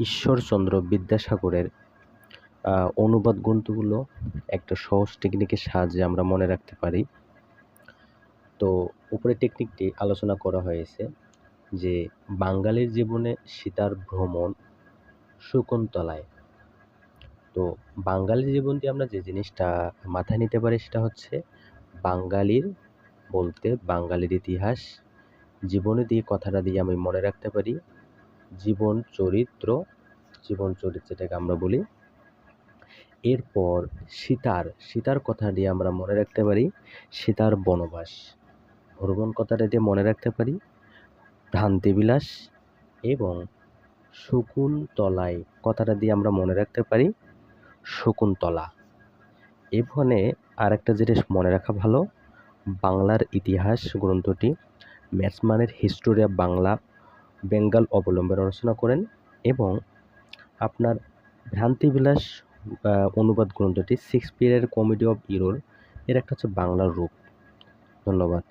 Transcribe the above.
ঈশ্বরচন্দ্র বিদ্যাসাগরের অনুবাদ গ্রন্থগুলো একটা সহজ টেকনিকের সাহায্যে আমরা মনে রাখতে পারি। তো উপরের টেকনিকটি আলোচনা করা হয়েছে যে বাঙালির জীবনে সীতার ভ্রমণ শকুন্তলায়। তো বাঙালির জীবন দিয়ে আমরা যে জিনিসটা মাথায় নিতে পারি সেটা হচ্ছে বাঙালির বলতে বাঙালির ইতিহাস, জীবনে দিয়ে কথাটা দিয়ে আমি মনে রাখতে পারি। জীবন চরিত্র জীবন চরিত্র যেটাকে আমরা বলি। এরপর সীতার সীতার কথা দিয়ে আমরা মনে রাখতে পারি, সীতার বনবাস। ভ্রমণ কথাটা দিয়ে মনে রাখতে পারি, ভ্রান্তিবিলাস এবং শকুন্তলায় কথাটা দিয়ে আমরা মনে রাখতে পারি, শকুন্তলা। এখানে আর একটা জিনিস মনে রাখা ভালো, বাংলার ইতিহাস গ্রন্থটি ম্যাথসম্যানের হিস্টোরি অফ বাংলা বেঙ্গল অবলম্বে রচনা করেন এবং আপনার ভ্রান্তিবিলাস অনুবাদ গ্রন্থটি শেক্সপিয়ারের কমেডি অফ ইরোর এর একটা হচ্ছে বাংলার রূপ। ধন্যবাদ।